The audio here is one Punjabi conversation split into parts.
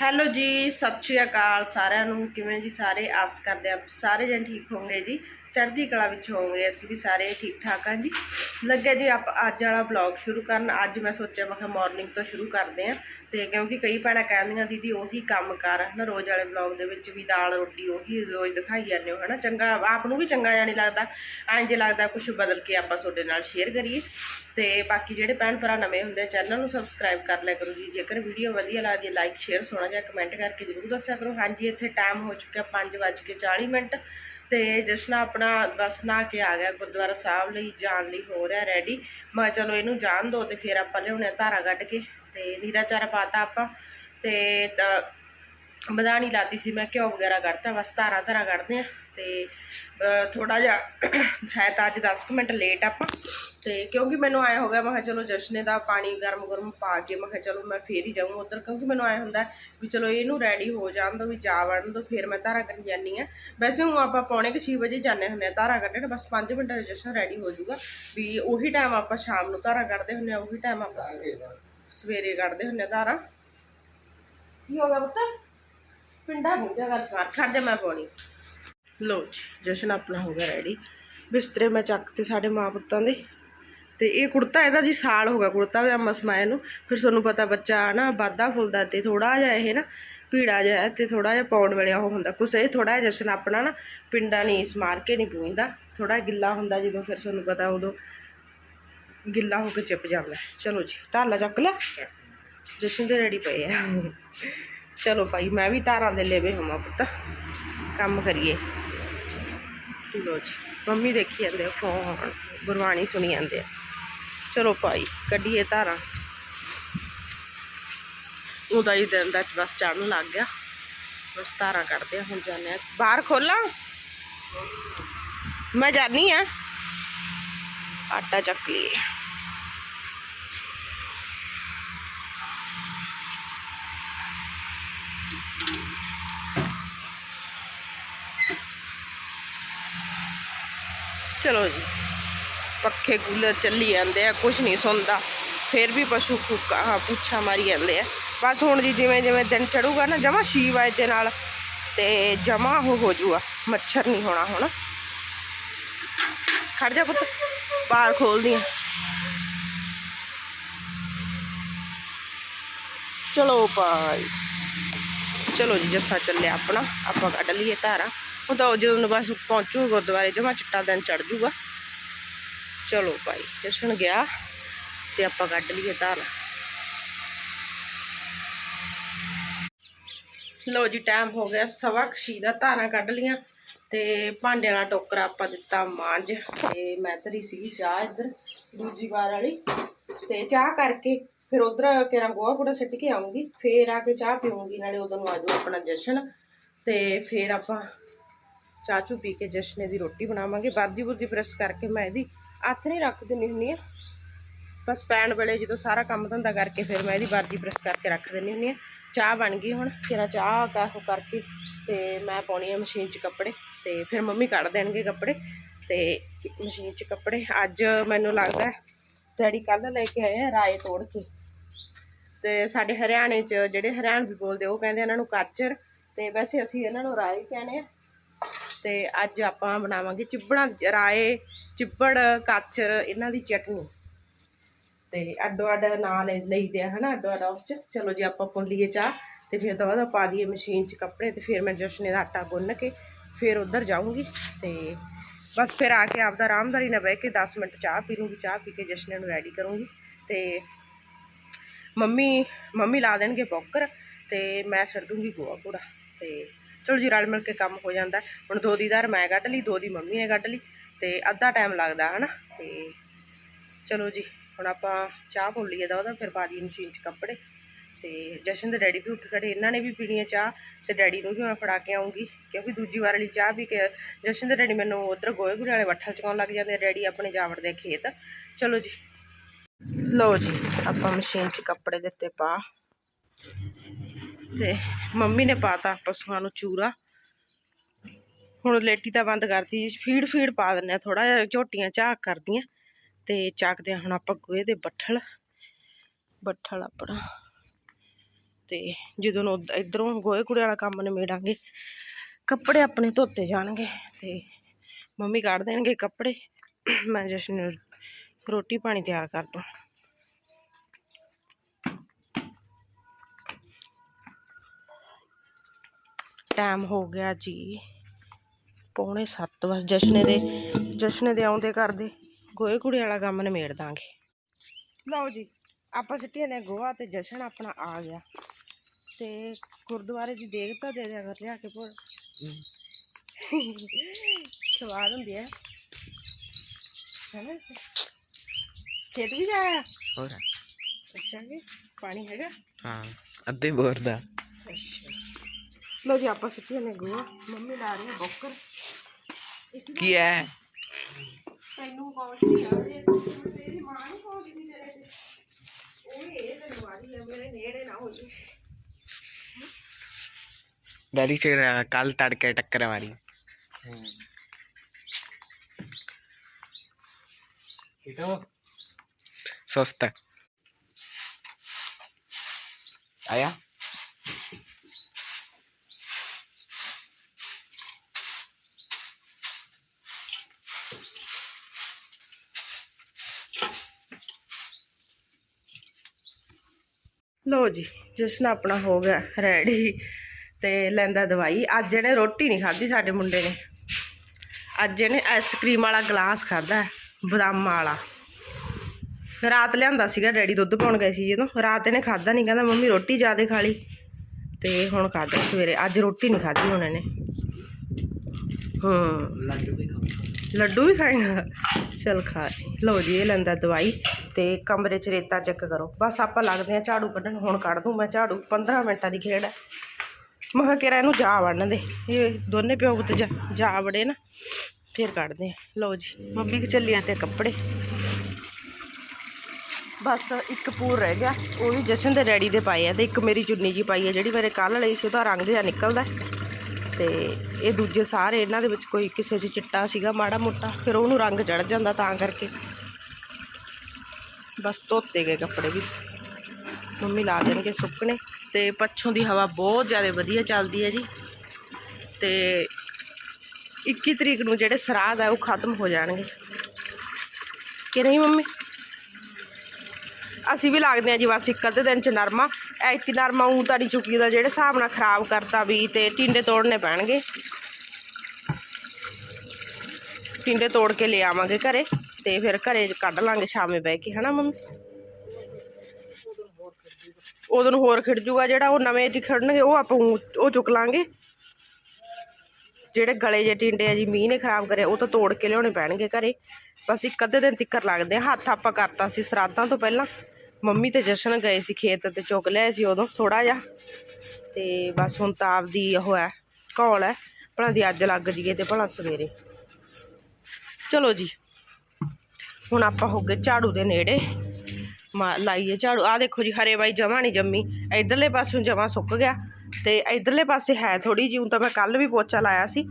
ਹੈਲੋ ਜੀ, ਸਤਿ ਸ਼੍ਰੀ ਅਕਾਲ ਸਾਰਿਆਂ ਨੂੰ। ਕਿਵੇਂ ਜੀ ਸਾਰੇ? ਆਸ ਕਰਦੇ ਆ ਸਾਰੇ ਜਣ ਠੀਕ ਹੋਣਗੇ ਜੀ। ਚੜ੍ਹਦੀ ਕਲਾ ਵਿੱਚ ਹੋਵੋਗੇ, ਅਸੀਂ ਵੀ ਸਾਰੇ ਠੀਕ ਠਾਕ ਹਾਂ ਜੀ। ਲੱਗਿਆ ਜੀ ਆਪ ਅੱਜ ਵਾਲਾ ਵਲੌਗ ਸ਼ੁਰੂ ਕਰਨ। ਅੱਜ ਮੈਂ ਸੋਚਿਆ, ਮੈਂ ਕਿਹਾ ਮਾਰਨਿੰਗ ਤੋਂ ਸ਼ੁਰੂ ਕਰਦੇ ਆ ਤੇ ਕਿਉਂਕਿ ਕਈ ਭੈਣਾਂ ਕਹਿੰਦੀਆਂ ਦੀਦੀ, ਉਹੀ ਕੰਮ ਕਰ, ਹਨਾ, ਰੋਜ਼ ਵਾਲੇ ਵਲੌਗ ਦੇ ਵਿੱਚ ਵੀ ਦਾਲ, ਰੋਟੀ, ਉਹੀ ਰੋਜ਼ ਦਿਖਾਈ ਜਾਂਦੇ ਹੋ, ਹਨਾ, ਚੰਗਾ, ਆਪ ਨੂੰ ਵੀ ਚੰਗਾ ਜਾਣੀ ਲੱਗਦਾ। ਐਂ ਜੇ ਲੱਗਦਾ ਕੁਝ ਬਦਲ ਕੇ ਆਪਾਂ ਤੁਹਾਡੇ ਨਾਲ ਸ਼ੇਅਰ ਕਰੀਏ। ਤੇ ਬਾਕੀ ਜਿਹੜੇ ਭੈਣ ਭਰਾ ਨਵੇਂ ਹੁੰਦੇ ਚੈਨਲ ਨੂੰ ਸਬਸਕ੍ਰਾਈਬ ਕਰ ਲਿਆ ਕਰੋ ਜੀ। ਜੇਕਰ ਵੀਡੀਓ ਵਧੀਆ ਲੱਗਦੀ ਹੈ ਲਾਈਕ ਸ਼ੇਅਰ ਸੋਹਣਾ ਜਿਹਾ ਕਮੈਂਟ ਕਰਕੇ ਜ਼ਰੂਰ ਦੱਸਿਆ ਕਰੋ। ਹਾਂਜੀ, ਇੱਥੇ ਟਾਈਮ ਹੋ ਚੁੱਕਿਆ 5:40 ਮਿੰਟ। ਤੇ ਜਸ਼ਨ ਆਪਣਾ ਬਸ ਨਹਾ ਕੇ ਆ ਗਿਆ ਗੁਰਦੁਆਰਾ ਸਾਹਿਬ ਲਈ, ਜਾਣ ਲਈ ਹੋ ਰਿਹਾ ਰੈਡੀ ਮੈਂ ਚਲੋ ਇਹਨੂੰ ਜਾਣ ਦੋ ਤੇ ਫਿਰ ਆਪਾਂ ਲਿਆਉਣੇ ਆ ਧਾਰਾ ਕੱਢ ਕੇ ਤੇ ਨੀਰਾ ਚਾਰਾ ਪਾਤਾ ਆਪਾਂ ਤੇ ਮਧਾਣੀ ਲਾਤੀ ਸੀ, ਮੈਂ ਘਿਓ ਵਗੈਰਾ ਕੱਢਤਾ, ਬਸ ਧਾਰਾ ਧਾਰਾ ਕੱਢਦੇ ਆ ਤੇ ਥੋੜਾ ਜਿਹਾ ਹੈ ਤਾਂ ਅੱਜ 10 ਕੁ ਮਿੰਟ ਲੇਟ ਆਪਾਂ। ਤੇ ਕਿਉਂਕਿ ਮੈਨੂੰ ਆਇਆ ਹੋ ਗਿਆ ਮੈਂ ਕਿਹਾ ਚਲੋ ਜਸ਼ਨੇ ਦਾ ਪਾਣੀ ਗਰਮ ਗਰਮ ਪਾ ਕੇ, ਮੈਂ ਕਿਹਾ ਚਲੋ ਮੈਂ ਫੇਰ ਹੀ ਜਾਊਂ ਉਧਰ, ਕਿਉਂਕਿ ਮੈਨੂੰ ਆਇਆ ਹੁੰਦਾ ਵੀ ਚਲੋ ਇਹਨੂੰ ਰੈਡੀ ਹੋ ਜਾਣ ਦੋ, ਵੀ ਜਾ ਵੜਨ ਦੋ, ਫਿਰ ਮੈਂ ਧਾਰਾ ਕੱਢ ਜਾਨੀ ਆ ਵੈਸੇ ਹੁਣ ਆਪਾਂ ਪੌਣੇ ਕੁ 6 ਵਜੇ ਜਾਂਦੇ ਹੁੰਦੇ ਆ ਧਾਰਾ ਕੱਢਣ, ਬਸ 5 ਮਿੰਟਾਂ ਵਿੱਚ ਜਸ਼ਨ ਰੈਡੀ ਹੋ ਜਾਊਗਾ। ਵੀ ਉਹੀ ਟਾਈਮ ਆਪਾਂ ਸ਼ਾਮ ਨੂੰ ਧਾਰਾ ਕੱਢਦੇ ਹੁੰਦੇ ਆ ਉਹੀ ਟਾਈਮ ਆਪਾਂ ਸਵੇਰੇ ਕੱਢਦੇ ਹੁੰਦੇ ਆ ਧਾਰਾ। ਕੀ ਹੋ ਗਿਆ ਪੁੱਤ? ਪਿੰਡਾ ਹੋ ਗਿਆ ਗੱਲ ਕਰ। ਖੜ ਜਾ ਮੈਂ ਪਾਉਣੀ। ਲੋ ਜੀ, ਜਸ਼ਨ ਆਪਣਾ ਹੋ ਗਿਆ ਰੈਡੀ ਬਿਸਤਰੇ ਮੈਂ ਚੱਕ ਤੇ ਸਾਡੇ ਮਾਂ ਪੁੱਤਾਂ ਦੇ। ਤੇ ਇਹ ਕੁੜਤਾ ਇਹਦਾ ਜੀ ਸਾਲ ਹੋ ਗਿਆ, ਕੁੜਤਾ ਵੀ ਮਸਮਾਏ ਨੂੰ। ਫਿਰ ਤੁਹਾਨੂੰ ਪਤਾ ਬੱਚਾ ਨਾ ਵਾਧਾ ਫੁੱਲਦਾ ਤੇ ਥੋੜਾ ਜਿਹਾ ਇਹ ਨਾ ਭੀੜਾ ਜਿਹਾ ਹੈ ਤੇ ਥੋੜਾ ਜਿਹਾ ਪਾਉਣ ਵੇਲੇ ਉਹ ਹੁੰਦਾ। ਕੁਛ ਇਹ ਥੋੜਾ ਜਿਹਾ ਜਸ਼ਨ ਆਪਣਾ ਨਾ ਪਿੰਡਾ ਨਹੀਂ ਸਮਾਰ ਕੇ ਨਹੀਂ ਪੂੰਝਦਾ ਥੋੜਾ ਗਿੱਲਾ ਹੁੰਦਾ ਜਦੋਂ ਫਿਰ ਤੁਹਾਨੂੰ ਪਤਾ ਉਦੋਂ ਗਿੱਲਾ ਹੋ ਕੇ ਚਿਪ ਜਾਂਦਾ। ਚਲੋ ਜੀ ਢਾਲਾ ਚੱਕ ਲੈ ਜਸ਼ਨ ਦੇ ਰੈਡੀ ਪਏ ਆ। ਚਲੋ ਭਾਈ ਮੈਂ ਵੀ ਤਾਰਾਂ ਦੇ ਲੇਵੇ ਹਮਾ ਪੁੱਤ ਕੰਮ ਕਰੀਏ ਲੋ ਜੀ ਮੰਮੀ ਦੇਖੀ ਜਾਂਦੇ ਆ ਫੋਨ ਗੁਰਬਾਣੀ ਸੁਣੀ ਜਾਂਦੇ ਆ ਚਲੋ ਭਾਈ ਕੱਢੀਏ ਧਾਰਾਂ ਉਹਦਾ ਹੀ ਦਿਨ ਦਾ ਬਸ ਚੜਨ ਲੱਗ ਗਿਆ ਬਸ ਧਾਰਾਂ ਕੱਢਦੇ ਆ ਹੁਣ ਜਾਂਦੇ ਆ ਬਾਹਰ ਖੋਲਾਂ ਮੈਂ ਜਾਨੀ ਆ ਆਟਾ ਚੱਕ ਲਈਏ ਚਲੋ ਜੀ। ਪੱਖੇ ਕੂਲਰ ਚੱਲੀ ਜਾਂਦੇ ਆ ਕੁਝ ਨਹੀਂ ਸੁਣਦਾ। ਫਿਰ ਵੀ ਪਸ਼ੂ ਫੁੱਕਾ ਪੁੱਛਾ ਮਾਰੀ ਜਾਂਦੇ ਆ। ਬਸ ਹੁਣ ਜੀ ਜਿਵੇਂ ਜਿਵੇਂ ਦਿਨ ਚੜੂਗਾ ਨਾ, ਜਮਾ 6 ਵਜੇ ਦੇ ਨਾਲ ਤੇ ਜਮਾ ਉਹ ਹੋ ਜੂਗਾ। ਮੱਛਰ ਨਹੀਂ ਹੋਣਾ ਹੁਣ। ਖੜ ਜਾ ਪੁੱਤ, ਬਾਹਰ ਖੋਲਦੀ ਆ। ਚਲੋ ਭਾਈ ਚਲੋ ਜੀ, ਜੱਸਾ ਚੱਲਿਆ ਆਪਣਾ। ਆਪਾਂ ਕੱਢ ਲਈਏ ਧਾਰਾ। ਉਹ ਤਾਂ ਜਦੋਂ ਬਸ ਪਹੁੰਚੂ, ਗੁਰਦੁਆਰੇ ਜਮਾ ਚਿੱਟਾ ਦਿਨ ਚੜ ਜੂਗਾ। ਚਲੋ ਭਾਈ, ਜਸ਼ਨ ਗਿਆ ਤੇ ਆਪਾਂ ਕੱਢ ਲਈਏ ਧਾਰਾਂ। ਲੋ ਜੀ ਟਾਈਮ ਹੋ ਗਿਆ ਸਵਾ ਖੁਸ਼ੀ ਦਾ, ਧਾਰਾਂ ਕੱਢ ਲੀਆਂ ਤੇ ਭਾਂਡਿਆਂ ਵਾਲਾ ਟੋਕਰਾ ਆਪਾਂ ਦਿੱਤਾ ਮਾਂਜ ਤੇ ਮੈਂ ਧਰੀ ਸੀਗੀ ਚਾਹ ਇੱਧਰ, ਦੂਜੀ ਵਾਰ ਵਾਲੀ। ਤੇ ਚਾਹ ਕਰਕੇ ਫਿਰ ਉਧਰ ਕਿਹੜਾ ਗੋਹਾ ਕੂੜਾ ਸਿੱਟ ਕੇ ਆਉਂਗੀ, ਫੇਰ ਆ ਕੇ ਚਾਹ ਪੀਉਂਗੀ ਨਾਲੇ ਉਦੋਂ ਨੂੰ ਆਜੂ ਆਪਣਾ ਜਸ਼ਨ ਤੇ ਫੇਰ ਆਪਾਂ ਚਾਚੂ ਪੀ ਕੇ ਜਸ਼ਨੇ ਦੀ ਰੋਟੀ ਬਣਾਵਾਂਗੇ। ਬਾਦੀ ਬੁਰਦੀ ਪ੍ਰੈਸ ਕਰਕੇ ਮੈਂ ਇਹਦੀ ਹੱਥ ਨਹੀਂ ਰੱਖ ਦਿੰਦੀ ਹੁੰਦੀ ਆ। ਬਸ ਪੈਣ ਵੇਲੇ ਜਦੋਂ ਸਾਰਾ ਕੰਮ ਧੰਦਾ ਕਰਕੇ ਫਿਰ ਮੈਂ ਇਹਦੀ ਬਾਦੀ ਪ੍ਰੈਸ ਕਰਕੇ ਰੱਖ ਦਿੰਦੀ ਹੁੰਦੀ ਆ। ਚਾਹ ਬਣ ਗਈ ਹੁਣ ਤੇਰਾ ਚਾਹ ਦਾ ਉਹ ਕਰਕੇ ਤੇ ਮੈਂ ਪਾਉਣੀ ਆ ਮਸ਼ੀਨ 'ਚ ਕੱਪੜੇ ਤੇ ਫਿਰ ਮੰਮੀ ਕੱਢ ਦੇਣਗੇ ਕੱਪੜੇ ਤੇ ਮਸ਼ੀਨ 'ਚ ਕੱਪੜੇ। ਅੱਜ ਮੈਨੂੰ ਲੱਗਦਾ ਡੈਡੀ ਕੱਲ ਲੈ ਕੇ ਆਏ ਆ ਰਾਏ ਤੋੜ ਕੇ ਤੇ ਸਾਡੇ ਹਰਿਆਣੇ 'ਚ ਜਿਹੜੇ ਹਰਿਆਣਵੀ ਬੋਲਦੇ ਉਹ ਕਹਿੰਦੇ ਇਹਨਾਂ ਨੂੰ ਕਾਚਰ ਤੇ ਵੈਸੇ ਅਸੀਂ ਇਹਨਾਂ ਨੂੰ ਰਾਏ ਕਹਿੰਦੇ ਆ। ਤੇ ਅੱਜ ਆਪਾਂ ਬਣਾਵਾਂਗੇ ਚਿੱਬੜਾਂ ਰਾਏ, ਚਿੱਬੜ, ਕਾਚਰ, ਇਹਨਾਂ ਦੀ ਚਟਨੀ। ਤੇ ਅੱਡੋ ਅੱਡ ਨਾਂ ਲੈ ਲਈਦੇ ਆ, ਹਨਾ, ਅੱਡੋ ਅੱਡ ਉਸ ਚ। ਚਲੋ ਜੀ, ਆਪਾਂ ਪੁੰਨ ਲਈਏ ਚਾਹ ਤੇ ਫਿਰ ਤੋਂ ਬਾਅਦ ਪਾ ਦਈਏ ਮਸ਼ੀਨ 'ਚ ਕੱਪੜੇ ਤੇ ਫਿਰ ਮੈਂ ਜਸ਼ਨੇ ਦਾ ਆਟਾ ਗੁੰਨ ਕੇ ਫਿਰ ਉੱਧਰ ਜਾਊਂਗੀ ਤੇ ਬਸ ਫਿਰ ਆ ਕੇ ਆਪਦਾ ਆਰਾਮਦਾਰੀ ਨਾਲ ਬਹਿ ਕੇ 10 ਮਿੰਟ ਚਾਹ ਪੀ ਲੂੰਗੀ, ਚਾਹ ਪੀ ਕੇ ਜਸ਼ਨੇ ਨੂੰ ਰੈਡੀ ਕਰੂੰਗੀ ਤੇ ਮੰਮੀ ਮੰਮੀ ਲਾ ਦੇਣਗੇ ਬੋਕਰ ਤੇ ਮੈਂ ਛੱਡ ਦੂੰਗੀ ਗੋਆ ਘੋੜਾ ਤੇ ਚਲੋ ਜੀ ਰਲ ਮਿਲ ਕੇ ਕੰਮ ਹੋ ਜਾਂਦਾ। ਹੁਣ ਦੋ ਦੀ ਧਾਰ ਮੈਂ ਕੱਢ ਲਈ, ਦੋ ਦੀ ਮੰਮੀ ਨੇ ਕੱਢ ਲਈ ਤੇ ਅੱਧਾ ਟਾਈਮ ਲੱਗਦਾ ਹਨਾ। ਤੇ ਚਲੋ ਜੀ, ਹੁਣ ਆਪਾਂ ਚਾਹ ਪੁੰਨ ਲਈਏ ਦਾ ਉਹਦਾ, ਫਿਰ ਪਾ ਦਈਏ ਮਸ਼ੀਨ 'ਚ ਕੱਪੜੇ। ਤੇ ਜਸ਼ਨ ਦੇ ਡੈਡੀ ਵੀ ਉੱਠ ਖੜੇ, ਇਹਨਾਂ ਨੇ ਵੀ ਪੀਣੀ ਹੈ ਚਾਹ ਤੇ ਡੈਡੀ ਨੂੰ ਵੀ ਮੈਂ ਫੜਾ ਕੇ ਆਉਂਗੀ ਕਿਉਂਕਿ ਦੂਜੀ ਵਾਰ ਵਾਲੀ ਚਾਹ ਵੀ ਕੇ ਜਸ਼ਨ ਦੇ ਡੈਡੀ ਮੈਨੂੰ ਉਧਰ ਗੋਏ ਗੁਰੇ ਵਾਲੇ ਵੱਠਲ ਚਕਾਉਣ ਲੱਗ ਜਾਂਦੇ ਆ, ਡੈਡੀ ਆਪਣੇ ਜਾ ਵੜਦੇ ਖੇਤ। ਚਲੋ ਜੀ। ਲਓ ਜੀ, ਆਪਾਂ ਮਸ਼ੀਨ 'ਚ ਕੱਪੜੇ ਦਿੱਤੇ ਪਾ। ਤੇ ਮੰਮੀ ਨੇ ਪਾਤਾ ਪਸ਼ੂਆਂ ਨੂੰ ਚੂਰਾ। ਹੁਣ ਲੇਟੀ ਤਾਂ ਬੰਦ ਕਰਤੀ, ਫੀਡ ਫੀਡ ਪਾ ਦਿੰਨੇ ਆ ਥੋੜਾ ਜਿਹਾ ਝੋਟੀਆਂ ਝਾਕ ਕਰਦੀਆਂ ਤੇ ਚੱਕਦੇ ਹਾਂ ਹੁਣ ਆਪਾਂ ਗੋਹੇ ਦੇ ਬੱਠਲ ਬੱਠਲ ਆਪਣਾ। ਤੇ ਜਦੋਂ ਨੂੰ ਇੱਧਰੋਂ ਗੋਹੇ ਕੁੜੇ ਵਾਲਾ ਕੰਮ ਨਿਬੇੜਾਂਗੇ, ਕੱਪੜੇ ਆਪਣੇ ਧੋਤੇ ਜਾਣਗੇ ਤੇ ਮੰਮੀ ਕੱਢ ਦੇਣਗੇ ਕੱਪੜੇ। ਮੈਂ ਜਸ਼ਨ ਰੋਟੀ ਪਾਣੀ ਤਿਆਰ ਕਰ ਦੂੰ। ਟਾਈਮ ਹੋ ਗਿਆ ਜੀ। ਪੌਣੇ 7 ਵਜੇ ਜਸ਼ਨੇ ਦੇ ਜਸ਼ਨੇ ਦੇ ਆਉਂਦੇ ਕਰਦੇ ਗੋਹੇ ਕੂੜੇ ਵਾਲਾ ਕੰਮ ਨਿਬੇੜ ਦਾਂਗੇ। ਲਓ ਜੀ ਆਪਾਂ ਸਿੱਟੀਆਂ ਨੇ ਗੋਹਾ ਤੇ ਜਸ਼ਨ ਆਪਣਾ ਆ ਗਿਆ। ਤੇ ਗੁਰਦੁਆਰੇ ਦੀ ਤਾਂ ਦੇ ਦਿਆ ਕਰ ਲਿਆ ਕੇ ਭੋਰ ਸਵਾਦ ਹੁੰਦੀ ਹੈ ਹੈਨਾ ਖੇਤ ਵੀ ਜਾਇਆ? ਹੋਰ। ਅੱਛਾ ਜੀ ਪਾਣੀ ਹੈਗਾ? ਹਾਂ ਅੱਧੇ ਬੋਰ ਦਾ। ਅੱਛਾ। ਲਓ ਜੀ ਆਪਾਂ ਸਿੱਟੀਆਂ ਨੇ ਗੋਹਾ ਮੰਮੀ ਲਾ ਰਹੀ ਹੈ ਬੋਕਰ। ਕੀ ਹੈ? ਤੈਨੂੰ ਪਹੁੰਚ ਨਹੀਂ ਆ ਮੇਰੀ ਮਾਂ ਨਹੀਂ ਪਹੁੰਚਦੀ ਤੇਰੇ ਤੇ। ਉਹ ਇਹ ਤੈਨੂੰ ਆ ਰਹੀ ਹੈ ਮੇਰੇ ਨੇੜੇ ਨਾ ਹੋ ਜੀ। ਡੈਡੀ ਚ ਕੱਲ ਤੜਕੇ ਟੱਕਰ ਮਾਰੀ। ਸੁਸਤ। ਆਇਆ? ਲਓ ਜੀ ਜਸ਼ਨ ਆਪਣਾ ਹੋ ਗਿਆ ਰੈਡੀ ਤੇ ਲੈਂਦਾ ਦਵਾਈ। ਅੱਜ ਇਹਨੇ ਰੋਟੀ ਨਹੀਂ ਖਾਧੀ ਸਾਡੇ ਮੁੰਡੇ ਨੇ। ਅੱਜ ਇਹਨੇ ਆਈਸਕ੍ਰੀਮ ਵਾਲਾ ਗਲਾਸ ਖਾਦਾ ਬਦਾਮਾਂ ਵਾਲਾ। ਰਾਤ ਲਿਆਂਦਾ ਸੀਗਾ ਡੈਡੀ ਦੁੱਧ ਪਾਉਣ ਗਏ ਸੀ ਜਦੋਂ। ਰਾਤ ਇਹਨੇ ਖਾਦਾ ਨਹੀਂ ਕਹਿੰਦਾ ਮੰਮੀ ਰੋਟੀ ਜ਼ਿਆਦੇ ਖਾ ਲਈ। ਤੇ ਹੁਣ ਖਾਦਾ ਸਵੇਰੇ। ਅੱਜ ਰੋਟੀ ਨਹੀਂ ਖਾਧੀ ਹੁਣ ਇਹਨੇ। ਹੂੰ। ਲੱਡੂ ਵੀ ਲੱਡੂ ਵੀ ਖਾਏਗਾ। ਚਲ ਖਾ। ਲਓ ਜੀ ਇਹ ਲੈਂਦਾ ਦਵਾਈ। ਤੇ ਕਮਰੇ 'ਚ ਰੇਤਾ ਚੈੱਕ ਕਰੋ। ਬਸ ਆਪਾਂ ਲੱਗਦੇ ਆ ਝਾੜੂ ਕੱਢਣ, ਹੁਣ ਕੱਢ ਦੂੰ ਮੈਂ ਝਾੜੂ 15 ਮਿੰਟਾਂ ਦੀ ਖੇਡ ਹੈ। ਮੈਂ ਕਿਹਾ ਕਿਰਾ ਇਹਨੂੰ ਜਾ ਵੜਨ ਦੇ। ਇਹ ਦੋਨੇ ਪਿਓ ਪੁੱਤ ਜਾ ਜਾ ਵੜੇ ਨਾ, ਫਿਰ ਕੱਢਦੇ ਆ ਲਓ ਜੀ, ਮੰਮੀ ਕਿ ਚੱਲੀਆਂ ਤੇ ਕੱਪੜੇ। ਬਸ ਇੱਕ ਪੂਰ ਰਹਿ ਗਿਆ, ਉਹ ਵੀ ਜਸ਼ਨ ਦੇ ਡੈਡੀ ਦੇ ਪਾਏ ਆ ਤੇ ਇੱਕ ਮੇਰੀ ਚੁੰਨੀ ਜੀ ਪਾਈ ਆ, ਜਿਹੜੀ ਮੇਰੇ ਕੱਲ ਲਈ ਸੀ, ਉਹਦਾ ਰੰਗ ਜਿਹਾ ਨਿਕਲਦਾ। ਤੇ ਇਹ ਦੂਜੇ ਸਾਰੇ ਇਹਨਾਂ ਦੇ ਵਿੱਚ ਕੋਈ ਕਿਸੇ 'ਚ ਚਿੱਟਾ ਸੀਗਾ, ਮਾੜਾ ਮੋਟਾ, ਫਿਰ ਉਹਨੂੰ ਰੰਗ ਚੜ ਜਾਂਦਾ ਤਾਂ ਕਰਕੇ। ਬਸ ਧੋਤੇ ਗਏ ਕੱਪੜੇ ਵੀ। ਮੰਮੀ ਲਾ ਦੇਣਗੇ ਸੁੱਕਣੇ ਤੇ ਪੱਛੋਂ ਦੀ ਹਵਾ ਬਹੁਤ ਜ਼ਿਆਦਾ ਵਧੀਆ ਚੱਲਦੀ ਹੈ ਜੀ। ਤੇ 21 ਤਰੀਕ ਨੂੰ ਜਿਹੜੇ ਸਰਾਧ ਆ, ਉਹ ਖਤਮ ਹੋ ਜਾਣਗੇ। ਕਿ ਨਹੀਂ ਮੰਮੀ? ਅਸੀਂ ਵੀ ਲੱਗਦੇ ਆ ਜੀ ਬਸ ਇੱਕ ਅੱਧੇ ਦਿਨ ਚ ਨਰਮਾ। ਐਤੀ ਨਰਮਾ ਉਂ ਤਾਂ ਨਹੀਂ ਚੁੱਕੀ ਦਾ, ਜਿਹੜੇ ਹਿਸਾਬ ਨਾਲ ਖਰਾਬ ਕਰਤਾ ਵੀ ਤੇ ਟਿੰਡੇ ਤੋੜਨੇ ਪੈਣਗੇ। ਟਿੰਡੇ ਤੋੜ ਕੇ ਲੈ ਆਵਾਂਗੇ ਘਰੇ। ਤੇ ਫਿਰ ਘਰੇ ਕੱਢ ਲਾਂਗੇ ਸ਼ਾਮੇ ਬਹਿ ਕੇ, ਹਨਾ ਮੰਮੀ? ਉਦੋਂ ਨੂੰ ਹੋਰ ਖਿੜ ਜੂਗਾ ਜਿਹੜਾ ਉਹ ਨਵੇਂ ਦੀ ਖੜਨਗੇ, ਉਹ ਆਪਾਂ ਉਹ ਚੁੱਕ ਲਾਂਗੇ। ਜਿਹੜੇ ਗਲੇ ਜੇ ਟਿੰਡੇ ਆ ਜੀ, ਮੀਂਹ ਨੇ ਖਰਾਬ ਕਰੇ ਉਹ ਤਾਂ ਤੋੜ ਕੇ ਲਿਆਉਣੇ ਪੈਣਗੇ ਘਰੇ। ਬਸ ਇੱਕ ਅੱਧੇ ਦਿਨ ਤਿੱਕਰ ਲੱਗਦੇ ਆ, ਹੱਥ ਆਪਾਂ ਕਰਤਾ ਸੀ ਸਰਾਧਾਂ ਤੋਂ ਪਹਿਲਾਂ। ਮੰਮੀ ਤੇ ਜਸ਼ਨ ਗਏ ਸੀ ਖੇਤ ਤੇ ਚੁੱਕ ਲਿਆ ਸੀ ਉਦੋਂ ਥੋੜਾ ਜਿਹਾ। ਤੇ ਬਸ ਹੁਣ ਤਾਂ ਆਪਦੀ ਉਹ ਹੈ, ਘੋਲ ਹੈ। ਭਲਾ ਦੀ ਅੱਜ ਲੱਗ ਜੀਏ ਤੇ ਭਲਾ ਸਵੇਰੇ। ਚਲੋ ਜੀ। ਹੁਣ ਆਪਾਂ ਹੋ ਗਏ ਝਾੜੂ ਦੇ ਨੇੜੇ। ਮਾ ਲਾਈਏ ਝਾੜੂ। ਆ ਦੇਖੋ ਜੀ, ਹਰੇ ਬਾਈ ਜਮਾ ਨਹੀਂ ਜੰਮੀ। ਇਧਰਲੇ ਪਾਸੋਂ ਜਮਾ ਸੁੱਕ ਗਿਆ। ਤੇ ਇਧਰਲੇ ਪਾਸੇ ਹੈ ਥੋੜੀ ਜਿਹੀ ਊਂ ਤਾਂ ਮੈਂ ਕੱਲ ਵੀ ਪੋਚਾ ਲਾਇਆ ਸੀ।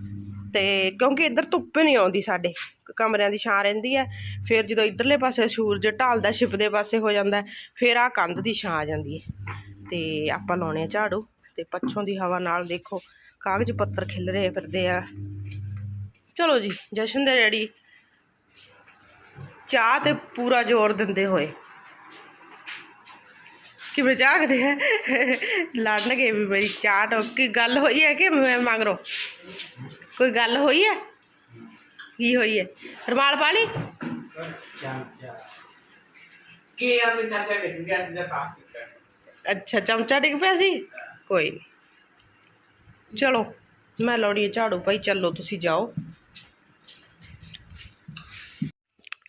ਤੇ ਕਿਉਂਕਿ ਇੱਧਰ ਧੁੱਪ ਨਹੀਂ ਆਉਂਦੀ ਸਾਡੇ। ਕਮਰਿਆਂ ਦੀ ਛਾਂ ਰਹਿੰਦੀ ਹੈ। ਫਿਰ ਜਦੋਂ ਇਧਰਲੇ ਪਾਸੇ ਸੂਰਜ ਢਲਦਾ, ਛਿਪਦੇ ਪਾਸੇ ਹੋ ਜਾਂਦਾ, ਫਿਰ ਆ ਕੰਧ ਦੀ ਛਾਂ ਆ ਜਾਂਦੀ ਹੈ। ਤੇ ਆਪਾਂ ਲਾਉਣੇ ਆ ਝਾੜੂ। ਤੇ ਪੱਛੋਂ ਦੀ ਹਵਾ ਨਾਲ ਦੇਖੋ, ਕਾਗਜ਼ ਪੱਤਰ ਖਿਲ ਰਹੇ ਫਿਰਦੇ ਆ। ਚਲੋ ਜੀ, ਜਸ਼ਨ ਦੇ ਡੈਡੀ ਚਾਹ ਤੇ ਪੂਰਾ ਜ਼ੋਰ ਦਿੰਦੇ ਹੋਏ। ਕਿਵੇਂ ਜਾਗਦੇ ਆ? ਲੜਨਗੇ ਵੀ ਮੇਰੀ ਚਾਹ ਤੋਂ ਕੀ ਗੱਲ ਹੋਈ ਹੈ ਕਿ ਮੈਂ ਮੰਗਰੋ? ਕੋਈ ਗੱਲ ਹੋਈ ਹੈ? ਕੀ ਹੋਈ ਹੈ? ਰਮਾਲ ਪਾ ਲਈ? ਕੀ ਆ ਮੈਂ ਤਾਂ ਕਿ ਗਿਆ ਸੀ ਸਾਫ਼ ਕੀਤਾ ਅੱਛਾ ਚਮਚਾ ਡਿੱਗ ਪਿਆ ਸੀ? ਕੋਈ ਨਹੀਂ ਚਲੋ ਮੈਂ ਲਾਉਣੀ ਹੈ ਝਾੜੂ ਭਾਈ ਚੱਲੋ ਤੁਸੀਂ ਜਾਓ।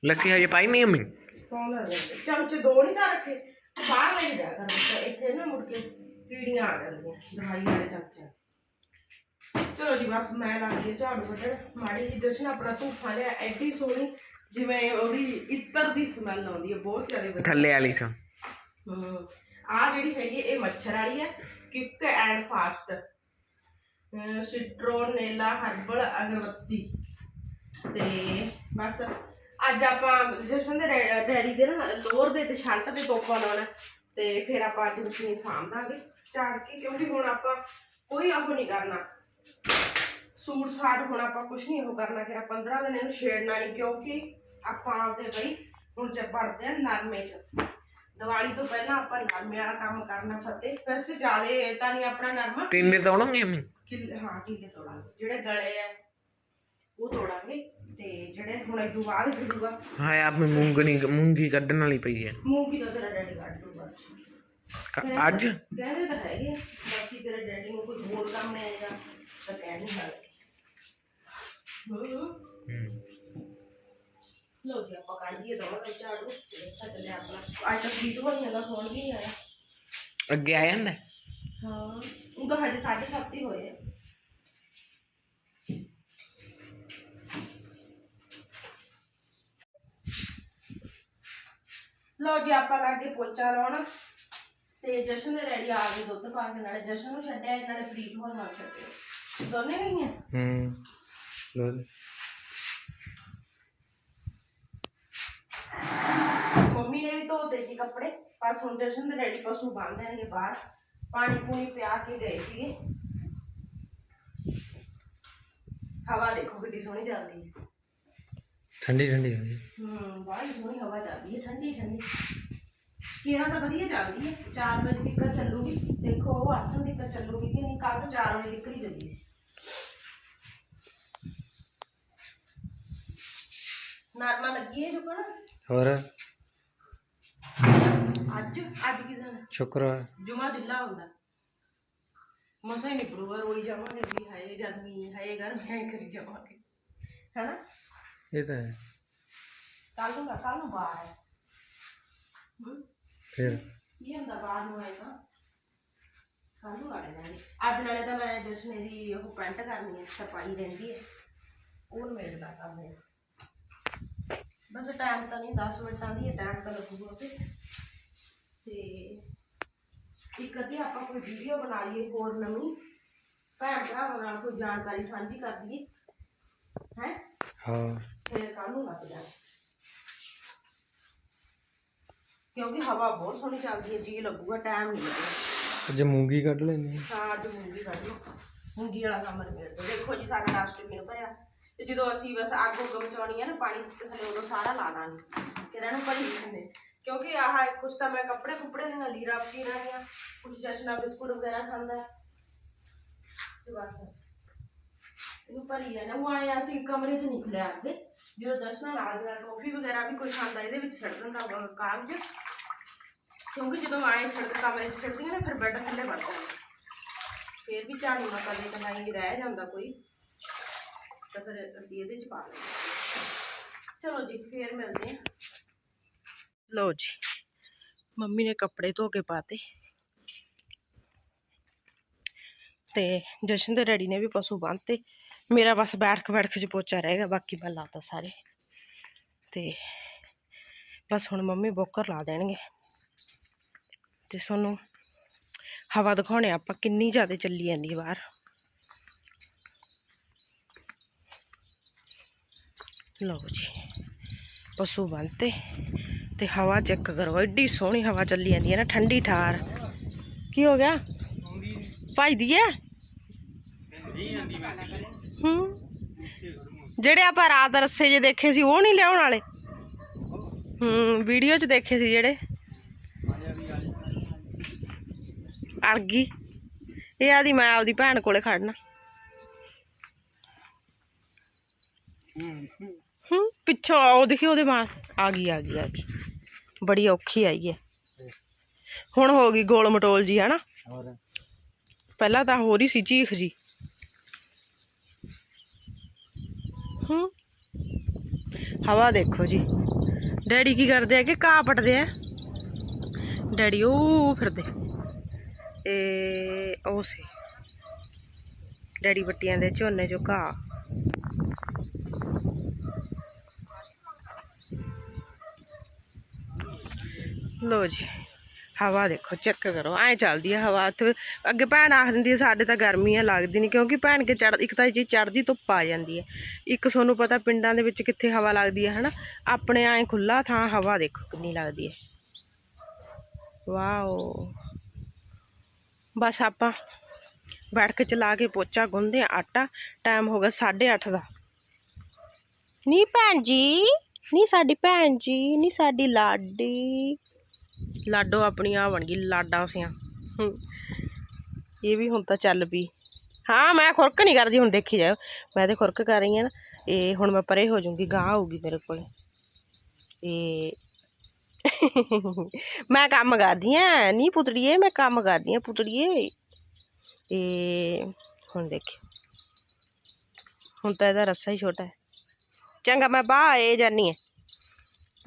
ਲੱਸੀ ਹਜੇ ਪਾਈ ਨਹੀਂ ਅੰਮੀ ਚਮਚੇ ਦੋ ਨਹੀਂ ਕਰ ਰੱਖੇ। ਬਾਹਰ ਲੈ ਜਾ ਕਰ ਇੱਥੇ ਨਾ ਮੁੜ ਕੇ ਕੀੜੀਆਂ ਆ ਜਾਂਦੀਆਂ। ਦਵਾਈ ਵਾਲੇ ਚਮਚੇ ਚਲੋ ਜੀ ਬਸ ਮੈਂ ਲੱਗ ਗਈ ਝਾੜੂ ਕੱਢਣ। ਮਾੜੀ ਜੀ ਜਸ਼ਨ ਆਪਣਾ ਧੂਫਾ ਲਿਆ। ਐਡੀ ਸੋਹਣੀ ਜਿਵੇਂ ਉਹਦੀ ਇੱਤਰ ਦੀ ਸਮੈਲ ਆਉਂਦੀ ਹੈ ਬਹੁਤ ਜ਼ਿਆਦਾ ਵਧੀਆ। ਥੱਲੇ ਵਾਲੀ ਆ ਜਿਹੜੀ ਹੈਗੀ ਇਹ ਮੱਛਰ ਵਾਲੀ ਹੈ kick and fast citronella herbal ਅਗਰਬੱਤੀ। ਤੇ ਬਸ ਅੱਜ ਆਪਾਂ ਜਸ਼ਨ ਦੇ ਡੈਡੀ ਦੇ ਨਾ ਲੋਰ ਦੇ ਤੇ ਸ਼ਰਟ ਦੇ ਤੋਪਾ ਲਾਉਣਾ ਤੇ ਫਿਰ ਆਪਾਂ ਅੱਜ ਮਸ਼ੀਨ ਸਾਂਭ ਦਾਂਗੇ ਝਾੜ ਕੇ ਕਿਉਂਕਿ ਹੁਣ ਆਪਾਂ ਕੋਈ ਉਹ ਨਹੀਂ ਕਰਨਾ। ਸੂਟ ਸਾਟ ਹੁਣ ਆਪਾਂ ਕੁਝ ਨਹੀਂ ਉਹ ਕਰਨਾ ਕਿ 15 ਦਿਨ ਇਹਨੂੰ ਛੇੜਨਾ ਨਹੀਂ ਕਿਉਂਕਿ ਆਪਾਂ ਆਪਦੇ ਬਈ ਹੁਣ ਜੇ ਪੜਦੇ ਆ ਨਰਮੇ ਚ। ਦੀਵਾਲੀ ਤੋਂ ਪਹਿਲਾਂ ਆਪਾਂ ਨਰਮੇ ਵਾਲਾ ਕੰਮ ਕਰਨਾ ਫਤਿਹ। ਵੈਸੇ ਜ਼ਿਆਦੇ ਤਾਂ ਨਹੀਂ ਆਪਣਾ ਨਰਮਾ। ਤਿੰਨੇ ਤੋੜੋਗੇ ਮੈਂ ਹਾਂ ਕਿੱਲੇ ਤੋੜਾਂਗੇ। ਜਿਹੜੇ ਗਲੇ ਆ ਉਹ ਤੋੜਾਂਗੇ। ਹੁਣ ਤੋਂ ਬਾਅਦ ਜੁੜੂਗਾ ਹਾਂ ਆਪ ਮੈਂ ਮੂੰਗਣੀ ਮੂੰਗੀ ਕੱਢਣ ਵਾਲੀ ਪਈ ਹੈ। ਮੂੰਗੀ ਦਾ ਤੇਰਾ ਡੈਡੀ ਕੱਢ ਦੂਗਾ ਕ- ਅੱਜ? ਕਹਿੰਦੇ ਤਾਂ ਹੈਗੇ ਬਾਕੀ ਤੇਰੇ ਡੈਡੀ ਨੂੰ ਕੋਈ ਹੋਰ ਕੰਮ ਆਏਗਾ ਤਾਂ ਕਹਿ ਨਹੀਂ ਸਕਦੇ। ਹੂੰ। ਹੂੰ। ਲੋ ਜੀ ਆਪਾਂ ਕੱਢ ਦਈਏ ਦੋਨੋਂ ਦੇ ਝਾੜੂ ਤੇ ਅੱਛਾ ਚੱਲਿਆ ਆਪਣਾ। ਅੱਜ ਤੱਕ ਵੀਟ ਹੋਈਆਂ ਦਾ ਫੋਨ ਵੀ ਨਹੀਂ ਆਇਆ। ਅੱਗੇ ਆ ਜਾਂਦਾ? ਹਾਂ ਉਹ ਤਾਂ ਹਜੇ 7:30 ਹੀ ਹੋਏ ਆ। ਲੋ ਜੀ ਆਪਾਂ ਲਾਗੇ ਪੋਚਾ ਲਾਉਣ। ਤੇ ਜਸ਼ਨ ਦੇ ਰੈਡੀ ਆ ਗਏ ਦੁੱਧ ਪਾ ਕੇ ਨਾਲੇ ਜਸ਼ਨ ਨੂੰ ਛੱਡਿਆ ਨਾਲੇ ਪ੍ਰੀਤ ਹੋਰ ਨਾਲ ਛੱਡਿਆ ਦੋਨੇ ਗਈਆਂ? ਹੂੰ। ਲੋ ਲੈ। ਮੰਮੀ ਨੇ ਵੀ ਧੋਤੇ ਸੀ ਕੱਪੜੇ ਪਰ ਹੁਣ ਜਸ਼ਨ ਦੇ ਰੈਡੀ ਪਸ਼ੂ ਬੰਨ ਦੇਣਗੇ ਬਾਹਰ। ਪਾਣੀ ਪੂਣੀ ਪਿਆ ਕੇ ਗਏ ਸੀਗੇ। ਹਵਾ ਦੇਖੋ ਕਿੰਨੀ ਸੋਹਣੀ ਚੱਲਦੀ ਹੈ। ਠੰਡੀ ਠੰਡੀ ਹੋ ਗਈ ਹੂੰ ਬਾਹਲੀ ਸੋਹਣੀ ਹਵਾ ਚੱਲਦੀ ਹੈ ਠੰਡੀ ਠੰਡੀ ਕਿਹਾ ਤਾਂ ਵਧੀਆ ਚੱਲਦੀ ਹੈ 4 ਵਜੇ ਤੱਕ ਚੱਲੂਗੀ ਦੇਖੋ ਉਹ 8 ਵਜੇ ਤੱਕ ਚੱਲੂਗੀ ਕਿ ਨਹੀਂ ਕੱਲ 4 ਵਜੇ ਤੱਕ ਹੀ ਚੱਲੀ ਨਰਮਾ ਲੱਗੀ ਹੈ ਜੁਕਣ ਹੋਰ ਅੱਜ ਅੱਜ ਕੀ ਦਿਨ ਹੈ? ਸ਼ੁਕਰਵਾਰ ਜੁਮਾ ਜਿੱਲਾ ਹੁੰਦਾ ਮਸਾ ਹੀ ਨਿਕਲੂਗਾ ਰੋਈ ਜਾਵਾਂਗੇ ਵੀ ਹਾਏ ਗਰਮੀ ਹਾਏ ਗਰਮੀ ਇਹ ਤਾਂ ਹੈ। ਕੱਲ ਨੂੰ ਕੱਲ ਨੂੰ ਬਾਹਰ ਹੈ। ਹਮ? ਫਿਰ? ਕੀ ਹੁੰਦਾ ਬਾਹਰ ਨੂੰ ਆਏਗਾ ਕੱਲ ਨੂੰ ਆ ਅੱਜ ਨਾਲੇ ਤਾਂ ਮੈਂ ਜਸ਼ਨੇ ਦੀ ਉਹ ਪੈਂਟ ਕਰਨੀ ਹੈ ਸਫ਼ਾਈ ਰਹਿੰਦੀ ਹੈ। ਉਹ ਮੇਲ ਦਾ ਕੰਮ ਹੈ ਬਸ ਟਾਈਮ ਤਾਂ ਨਹੀਂ 10 ਮਿੰਟਾਂ ਦੀ ਹੈ ਟਾਈਮ ਤਾਂ ਲੱਗੂਗਾ ਤੇ ਤੇ ਇੱਕ ਅੱਧੀ ਆਪਾਂ ਕੋਈ ਵੀਡੀਓ ਬਣਾ ਲਈਏ ਹੋਰ ਨਵੀਂ। ਭੈਣ ਭਰਾਵਾਂ ਨਾਲ ਕੋਈ ਜਾਣਕਾਰੀ ਸਾਂਝੀ ਕਰ ਦਈਏ। ਹੈ? ਹਾਂ। ਫਿਰ ਕੱਲ ਨੂੰ ਲੱਗ ਜਾਣਾ। ਕਿਉਂਕਿ ਹਵਾ ਬਹੁਤ ਸੋਹਣੀ ਚੱਲਦੀ ਹੈ ਜੀ ਲੱਗੂਗਾ ਟਾਈਮ ਨਹੀਂ ਲੱਗਣਾ। ਅੱਜ ਮੂੰਗੀ ਕੱਢ ਲੈਂਦੇ ਹਾਂ। ਹਾਂ ਅੱਜ ਮੂੰਗੀ ਕੱਢ ਲਓ। ਮੂੰਗੀ ਵਾਲਾ ਕੰਮ ਨਿਬੜ ਗਿਆ ਦੇਖੋ ਜੀ ਸਾਡਾ ਡਸਟਬਿਨ ਭਰਿਆ। ਤੇ ਜਦੋਂ ਅਸੀਂ ਬਸ ਅੱਗ ਉੱਗ ਮਚਾਉਣੀ ਹੈ ਨਾ ਪਾਣੀ ਸੁੱਕੇ ਥੱਲੇ ਉਦੋਂ ਸਾਰਾ ਲਾ ਦਾਂਗੇ। ਕਿ ਇਹਨਾਂ ਨੂੰ ਭਰੀ ਜਾਂਦੇ ਕਿਉਂਕਿ ਆਹ ਕੁਛ ਤਾਂ ਮੈਂ ਕੱਪੜੇ ਕੁਪੜੇ ਦੀਆਂ ਲੀਰਾ ਪੀਣਾ ਦੀਆਂ ਕੁਛ ਜਸ਼ਨਾ ਬਿਸਕੁਟ ਵਗੈਰਾ ਖਾਂਦਾ। ਹੈ। ਤੇ ਬਸ। ਇਹਨੂੰ ਭਰੀ ਜਾਣਾ ਉਹ ਆਏ ਅਸੀਂ ਕਮਰੇ 'ਚ ਨਹੀਂ ਖਲਿਆ ਅੱਗੇ ਜਦੋਂ ਦਰਸ਼ਨਾ ਨਾਲ ਦੀ ਨਾਲ ਟੋਫੀ ਵਗੈਰਾ ਵੀ ਕੋਈ ਖਾਂਦਾ, ਇਹਦੇ ਵਿੱਚ ਛੱਡ ਦਿੰਦਾ ਕਾਗਜ਼। ਕਿਉਂਕਿ ਜਦੋਂ ਆਏ ਸੜਕ ਕਮਰੇ 'ਚ ਛੱਡਦੀਆਂ ਨਾ, ਫਿਰ ਬੈੱਡ ਥੱਲੇ ਵੜ ਜਾਂਦਾ ਫਿਰ ਵੀ ਝਾੜੂ ਨਾ ਕਦੇ ਕਮਾਈ ਰਹਿ ਜਾਂਦਾ ਕੋਈ। ਤਾਂ ਫਿਰ ਅਸੀਂ ਇਹਦੇ 'ਚ ਪਾ ਲੈਂਦੇ ਚਲੋ ਜੀ, ਫੇਰ ਮਿਲਦੇ ਹਾਂ। ਲਓ ਜੀ, ਮੰਮੀ ਨੇ ਕੱਪੜੇ ਧੋ ਕੇ ਪਾਤੇ। ਤੇ ਜਸ਼ਨ ਦੇ ਡੈਡੀ ਨੇ ਵੀ ਪਸ਼ੂ ਬੰਨਤੇ। ਮੇਰਾ ਬਸ ਬੈਠਕ ਬੈਠਕ ਚ ਪੋਚਾ ਰਹੇਗਾ ਬਾਕੀ ਮੈਂ ਲਾਤਾ ਸਾਰੇ। ਤੇ ਬਸ ਹੁਣ ਮੰਮੀ ਬੋਕਰ ਲਾ ਦੇਣਗੇ। ਤੇ ਤੁਹਾਨੂੰ ਹਵਾ ਦਿਖਾਉਣੇ ਆਪਾਂ ਕਿੰਨੀ ਜ਼ਿਆਦਾ ਚੱਲੀ ਜਾਂਦੀ ਬਾਹਰ। ਲਓ ਜੀ ਪਸ਼ੂ ਬੰਨਤੇ ਤੇ ਹਵਾ ਚੈੱਕ ਕਰੋ ਐਡੀ ਸੋਹਣੀ ਹਵਾ ਚੱਲੀ ਜਾਂਦੀ ਹੈ ਨਾ ਠੰਡੀ ਠਾਰ। ਕੀ ਹੋ ਗਿਆ? ਭਾਈ ਦੀਏ ਹੂੰ ਜਿਹੜੇ ਆਪਾਂ ਰਾਤ ਰੱਸੇ ਜੇ ਦੇਖੇ ਸੀ ਉਹ ਨਹੀਂ ਲਿਆਉਣ ਵਾਲੇ? ਹੂੰ ਵੀਡੀਓ 'ਚ ਦੇਖੇ ਸੀ ਜਿਹੜੇ। ਅੜ ਗਈ ਇਹ ਆਦੀ ਮੈਂ ਆਪਦੀ ਭੈਣ ਕੋਲੇ ਖੜਨਾ। ਹੂੰ ਪਿੱਛੋਂ ਆਓ ਦੇਖੀ ਉਹਦੇ ਮਾਰ ਆ ਗਈ ਆ ਗਈ ਆ ਗਈ। ਬੜੀ ਔਖੀ ਆਈ ਹੈ ਹੁਣ ਹੋ ਗਈ ਗੋਲ ਮਟੋਲ ਜੀ ਹਨਾ? ਪਹਿਲਾਂ ਤਾਂ ਹੋ ਰਹੀ ਸੀ ਚੀਖ ਜੀ ਹੂੰ ਹਵਾ ਦੇਖੋ ਜੀ ਡੈਡੀ ਕੀ ਕਰਦੇ ਆ ਕਿ ਘਾਹ ਪਟਦੇ ਆ ਡੈਡੀ ਉਹ ਫਿਰਦੇ ਇਹ ਉਹ ਸੀ ਡੈਡੀ ਬੱਟੀਆਂ ਦੇ ਝੋਨੇ ਚੋਂ ਘਾਹ ਲੋ ਜੀ ਹਵਾ ਦੇਖੋ ਚੈੱਕ ਕਰੋ। ਐ ਚੱਲਦੀ ਹੈ ਹਵਾ ਉੱਥੇ ਅੱਗੇ ਭੈਣ ਆਖ ਦਿੰਦੀ ਹੈ ਸਾਡੇ ਤਾਂ ਗਰਮੀ ਹੈ ਲੱਗਦੀ ਨਹੀਂ ਕਿਉਂਕਿ ਭੈਣ ਕੇ ਚੜ ਇੱਕ ਤਾਂ ਜੀ ਚੜਦੀ ਧੁੱਪ ਆ ਜਾਂਦੀ ਹੈ ਇੱਕ ਤੁਹਾਨੂੰ ਪਤਾ ਪਿੰਡਾਂ ਦੇ ਵਿੱਚ ਕਿੱਥੇ ਹਵਾ ਲੱਗਦੀ ਹੈ ਹਨਾ? ਆਪਣੇ ਐ ਖੁੱਲਾ ਥਾਂ ਹਵਾ ਦੇਖੋ ਕਿੰਨੀ ਲੱਗਦੀ ਹੈ ਵਾਓ। ਬਸ ਆਪਾਂ ਬੈਠ ਕੇ ਚਲਾ ਕੇ ਪੋਚਾ ਗੁੰਨਦੇ ਆ, ਆਟਾ। ਟਾਈਮ ਹੋ ਗਿਆ 8:30 ਦਾ। ਨੀ ਭੈਣ ਜੀ, ਨੀ ਸਾਡੀ ਭੈਣ ਜੀ, ਨੀ ਸਾਡੀ ਲਾਡੀ। ਲਾਡੋ ਆਪਣੀ ਆ ਬਣ ਗਈ, ਲਾਡਾ ਸਿਆਂ ਇਹ ਵੀ ਹੁਣ ਤਾਂ ਚੱਲ ਪਈ। ਹਾਂ, ਮੈਂ ਖੁਰਕ ਨਹੀਂ ਕਰਦੀ, ਹੁਣ ਦੇਖੀ ਜਾਓ ਮੈਂ ਤੇ ਖੁਰਕ ਕਰ ਰਹੀ ਹਾਂ ਨਾ, ਇਹ ਹੁਣ ਮੈਂ ਪਰੇ ਹੋ ਜਾਊਂਗੀ ਗਾਂ ਆਊਗੀ ਮੇਰੇ ਕੋਲ। ਇਹ ਮੈਂ ਕੰਮ ਕਰਦੀ ਆ, ਨਹੀਂ ਪੁੱਤੜੀਏ ਮੈਂ ਕੰਮ ਕਰਦੀ ਆ ਪੁੱਤੜੀਏ ਇਹ ਹੁਣ ਦੇਖੀ। ਹੁਣ ਤਾਂ ਇਹਦਾ ਰੱਸਾ ਹੀ ਛੋਟਾ ਹੈ। ਚੰਗਾ, ਮੈਂ ਬਾਹਰ ਇਹ ਜਾਨੀ ਹੈ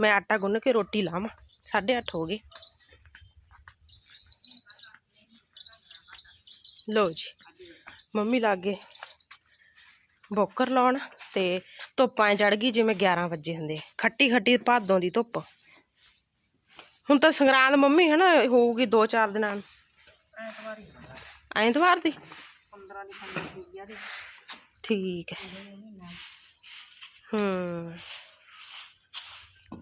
ਮੈਂ ਆਟਾ ਗੁੰਨ ਕੇ ਰੋਟੀ ਲਾਵਾਂ। 8:30 ਹੋ ਗਏ। ਲੋ ਜੀ ਮੰਮੀ ਲਾਗੇ ਬੋਕਰ ਲਾਉਣ ਤੇ ਧੁੱਪਾਂ ਚੜ ਗਈ ਜਿਵੇਂ 11 ਵਜੇ ਹੁੰਦੇ। ਖੱਟੀ ਖੱਟੀ ਭਾਦੋਂ ਦੀ ਧੁੱਪ। ਹੁਣ ਤਾਂ ਸੰਗਰਾਂਦ ਮੰਮੀ ਹੈ ਨਾ ਹੋਊਗੀ 2-4 ਦਿਨਾਂ ਨੂੰ। ਐਤਵਾਰ ਦੀ? 15 ਦੀ ਠੀਕ ਹੈ। ਹੂੰ।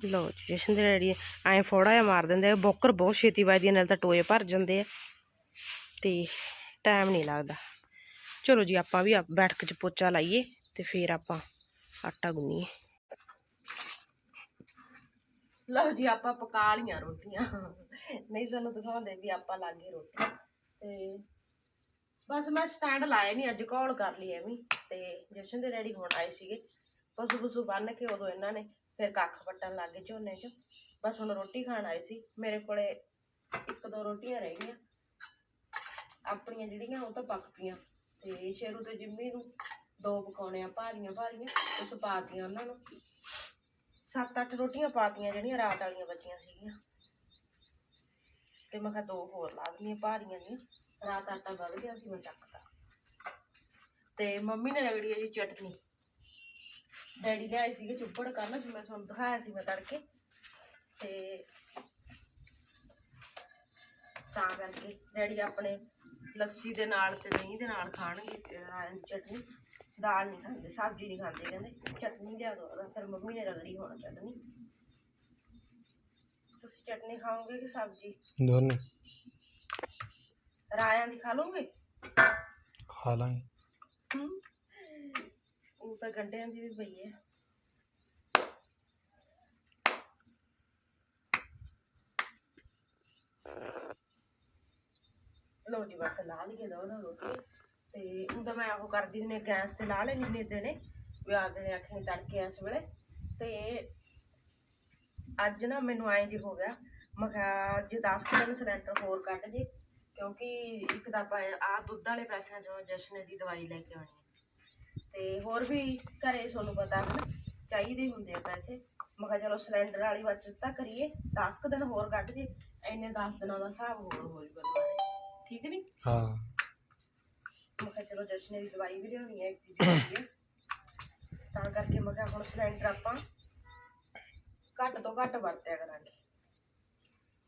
ਲਓ ਜੀ ਜਸ਼ਨ ਦੇ ਡੈਡੀ ਐਂ ਫੋੜਾ ਜਿਹਾ ਮਾਰ ਦਿੰਦੇ ਆ, ਬੋਕਰ ਬਹੁਤ ਛੇਤੀ ਵੱਜਦੀ ਨਾਲ ਤਾਂ ਟੋਏ ਭਰ ਜਾਂਦੇ ਆ। ਤੇ ਟਾਈਮ ਨਹੀਂ ਲੱਗਦਾ। ਚਲੋ ਜੀ, ਆਪਾਂ ਵੀ ਬੈਠਕ 'ਚ ਪੋਚਾ ਲਾਈਏ ਤੇ ਫਿਰ ਆਪਾਂ ਆਟਾ ਗੁੰਨੀਏ। ਲਓ ਜੀ, ਆਪਾਂ ਪਕਾ ਲੀਆਂ ਰੋਟੀਆਂ। ਨਹੀਂ, ਸਾਨੂੰ ਦਿਖਾਉਂਦੇ ਵੀ ਆਪਾਂ ਲਾਗੇ ਰੋਟੀ ਤੇ ਬਸ ਮੈਂ ਸਟੈਂਡ ਲਾਇਆ ਨਹੀਂ ਅੱਜ ਕਾਲ ਕਰ ਲਈ ਐਵੇਂ। ਤੇ ਜਸ਼ਨ ਦੇ ਡੈਡੀ ਹੁਣ ਆਏ ਸੀਗੇ ਪਸ਼ੂ ਪਸ਼ੂ ਬੰਨ ਕੇ ਉਦੋਂ ਇਹਨਾਂ ਨੇ ਫਿਰ ਕੱਖ ਵੱਟਣ ਲੱਗ ਗਏ ਝੋਨੇ 'ਚ। ਬਸ ਹੁਣ ਰੋਟੀ ਖਾਣ ਆਏ ਸੀ। ਮੇਰੇ ਕੋਲੇ ਇੱਕ ਦੋ ਰੋਟੀਆਂ ਰਹਿ ਗਈਆਂ। ਆਪਣੀਆਂ ਜਿਹੜੀਆਂ, ਉਹ ਤਾਂ ਪੱਕ ਗਈਆਂ। ਤੇ ਸ਼ੇਰੂ ਤੇ ਜਿੰਮੀ ਨੂੰ ਦੋ ਪਕਾਉਣੇ ਆ ਭਾਰੀਆਂ ਭਾਰੀਆਂ ਉਸ ਪਾਤੀਆਂ ਉਹਨਾਂ ਨੂੰ। ਸੱਤ ਅੱਠ ਰੋਟੀਆਂ ਪਾਤੀਆਂ ਜਿਹੜੀਆਂ ਰਾਤ ਵਾਲੀਆਂ ਬਚੀਆਂ ਸੀਗੀਆਂ। ਤੇ ਮੈਂ ਕਿਹਾ ਦੋ ਹੋਰ ਲਾ ਦਈਏ ਭਾਰੀਆਂ ਦੀਆਂ ਰਾਤ ਆਟਾ ਗਲ ਗਿਆ ਸੀ, ਮੈਂ ਚੱਕਦਾ ਤੇ ਮੰਮੀ ਨੇ ਰਗੜੀ ਆ ਜੀ ਚਟਨੀ। ਡੈਡੀ ਲਿਆਏ ਸੀਗੇ ਚੁੱਪੜ ਕਰਨ ਜਿਵੇਂ ਮੈਂ ਤੁਹਾਨੂੰ ਦਿਖਾਇਆ ਸੀ ਮੈਂ ਤੜਕੇ। ਤੇ ਤਾਂ ਕਰਕੇ ਡੈਡੀ ਆਪਣੇ ਲੱਸੀ ਦੇ ਨਾਲ ਤੇ ਦਹੀਂ ਦੇ ਨਾਲ ਖਾਣਗੇ ਚਟਨੀ। ਦਾਲ ਨਹੀਂ ਖਾਂਦੇ ਸਬਜ਼ੀ ਨਹੀਂ ਖਾਂਦੇ ਕਹਿੰਦੇ ਚਟਨੀ ਲਿਆ ਦੋ ਫਿਰ ਮੰਮੀ ਨੇ ਰਗੜੀ ਹੁਣ ਚਟਨੀ। ਤੁਸੀਂ ਚਟਨੀ ਖਾਓਗੇ ਕਿ ਸਬਜ਼ੀ? ਦੋਨੇ। ਰਾਇਆਂ ਦੀ ਖਾ ਲਓਗੇ? ਖਾ ਲਾਂਗੇ? ਉਹ ਤਾਂ ਗੰਢਿਆਂ ਦੀ ਵੀ ਪਈ ਹੈ। ਲੋ ਜੀ ਬਸ ਲਾ ਲਈਏ ਦੋ ਨਾ ਰੋਟੀ। ਤੇ ਉਹਦਾ ਮੈਂ ਉਹ ਕਰਦੀ ਹੁੰਦੀ ਗੈਸ ਤੇ ਲਾ ਲੈਣੀ ਹੁੰਦੀ ਦਿਨੇ। ਵੀ ਦੇ ਦਿਨੇ ਅੱਠਵੇਂ ਤੜਕੇ ਇਸ ਵੇਲੇ। ਤੇ ਅੱਜ ਨਾ ਮੈਨੂੰ ਐਂ ਜੀ ਹੋ ਗਿਆ। ਮੈਂ ਕਿਹਾ ਜੇ 10 ਕਿਲੋ ਸਿਲੰਡਰ ਹੋਰ ਕੱਢ ਜੇ, ਕਿਉਂਕਿ ਇੱਕ ਤਾਂ ਆਪਾਂ ਆ ਦੁੱਧ ਵਾਲੇ ਪੈਸਿਆਂ ਚੋਂ ਜਸ਼ਨ ਦੀ ਦਵਾਈ ਲੈ ਕੇ ਆਉਣੀ ਤੇ ਹੋਰ ਵੀ ਘਰੇ ਤੁਹਾਨੂੰ ਪਤਾ ਹੈ ਚਾਹੀਦੇ ਹੁੰਦੇ ਆ ਪੈਸੇ। ਮੈਂ ਕਿਹਾ ਚਲੋ ਸਿਲੰਡਰ ਵਾਲੀ ਬਚਤ ਤਾਂ ਕਰੀਏ 10 ਕੁ ਦਿਨ ਹੋਰ ਕੱਢ ਜੇ ਇੰਨੇ 10 ਦਿਨਾਂ ਦਾ ਹਿਸਾਬ ਹੋਰ ਹੋ ਜੂਗਾ ਦੁਬਾਰੇ। ਠੀਕ ਨਹੀਂ ਹਾਂ। ਮੈਂ ਕਿਹਾ ਚਲੋ ਜਸ਼ਨ ਦੀ ਦਵਾਈ ਵੀ ਲਿਆਉਣੀ ਹੈ ਇੱਕ ਦੀ ਤਾਂ ਕਰਕੇ ਮੈਂ ਕਿਹਾ ਹੁਣ ਸਿਲੰਡਰ ਆਪਾਂ ਘੱਟ ਤੋਂ ਘੱਟ ਵਰਤਿਆ ਕਰਾਂਗੇ।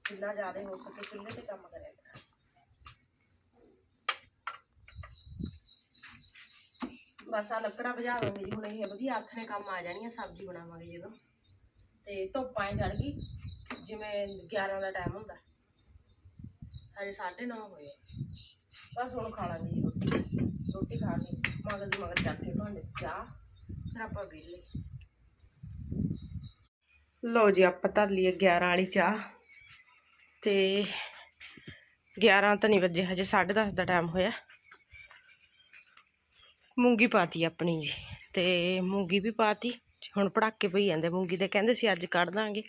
ਜਿੰਨਾ ਜ਼ਿਆਦਾ ਹੋ ਸਕੇ ਚੁੱਲ੍ਹੇ ਤੇ ਕੰਮ ਕਰਿਆ ਕਰਾਂਗੇ। ਬਸ ਆ ਲੱਕੜਾਂ ਭਜਾ ਜੀ ਹੁਣ ਇਹ ਵਧੀਆ ਹੱਥ ਕੰਮ ਆ ਜਾਣੀਆਂ, ਸਬਜ਼ੀ ਬਣਾਵਾਂਗੇ ਜਦੋਂ। ਤੇ ਧੁੱਪ ਐਂ ਚੜ ਗਈ, ਜਿਵੇਂ 11 ਦਾ ਟਾਈਮ ਹੁੰਦਾ। ਹਜੇ 9:30 ਹੋਏ ਬਸ ਹੁਣ ਖਾ ਲਾਂਗੇ ਜੀ ਰੋਟੀ। ਰੋਟੀ ਖਾ ਕੇ ਮਗਰ ਦੀ ਮਗਰ ਚੱਕ ਕੇ ਭਾਂਡੇ ਚਾਹ, ਫਿਰ ਆਪਾਂ ਵਿਹਲੇ। ਲਓ ਜੀ, ਆਪਾਂ ਧਰ ਲਈਏ 11 ਵਾਲੀ ਚਾਹ। ਤੇ 11 ਤਾਂ ਨਹੀਂ ਵੱਜੇ, ਹਜੇ 10:30 ਦਾ ਟਾਈਮ ਹੋਇਆ। ਮੂੰਗੀ ਪਾਤੀ ਆਪਣੀ ਜੀ, ਤੇ ਮੂੰਗੀ ਵੀ ਪਾਤੀ, ਹੁਣ ਪੜਾਕੇ ਪਈ ਜਾਂਦੇ ਮੂੰਗੀ ਦੇ, ਕਹਿੰਦੇ ਸੀ ਅੱਜ ਕੱਢ ਦਾਂਗੇ,